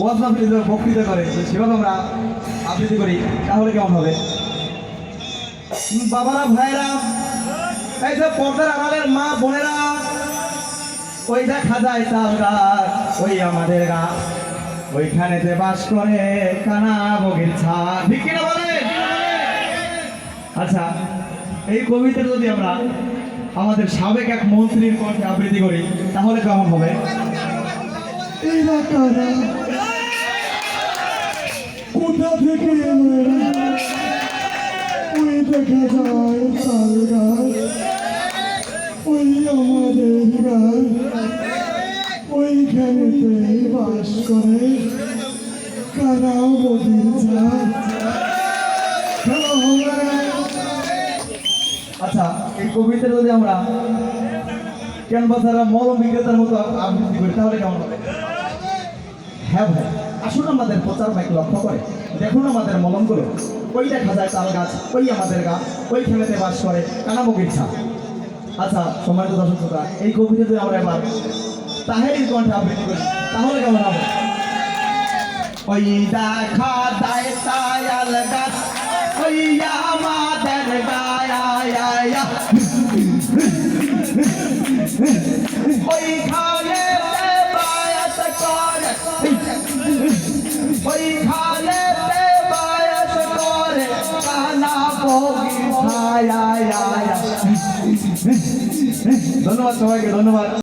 ওয়াজ মাহফিলে বক্তৃতা করে সেভাবে আমরা আবৃত্তি করি, তাহলে কেমন হবে? বাবারা ভাইরা এই যে পর্দার আড়ালের মা, বোনেরা ওইটা খাজায় তাল গাছ ওই আমাদের গা। ওইখানেতে বাস করে কানা বগির ছাদ। আচ্ছা এই কবিতা যদি আমরা আমাদের সাবেক এক মন্ত্রীর কণ্ঠে আবৃত্তি করি, তাহলে কেমন হবে? এরা দেখা যায় তাল গাছ ওই আমাদের গাছ ওইখানেতে বাস করে কারা বদির হবে আচ্ছা এই কবিতা যদি আমরা ক্যানভাসারা মলম বিক্রেতার মতো আবৃত্তি করি, তাহলে কেমন হবে? হ্যাঁ ভাই। আসুন আমাদের প্রচার বাইক লক্ষ্য করে। দেখুন আমাদের মলমগুলো। ওই দেখা যায় তাল গাছ, ওই আমাদের গাছ, ওই খেলাতে বাস করে কানামুখির ছাপ। আচ্ছা সম্মানিত দর্শক শ্রোতা, এই কবিতা যদি আমরা এবার তাহেরির কণ্ঠে আবৃত্তি করি, তাহলে কেমন হবে? ওই দেখা যায় তায়াল গাছ, ওই আমাদের গায়া ওই খালে বায়াত করে। ওই বায়াত করে কানা বগি ছায়া ধন্যবাদ সবাইকে ধন্যবাদ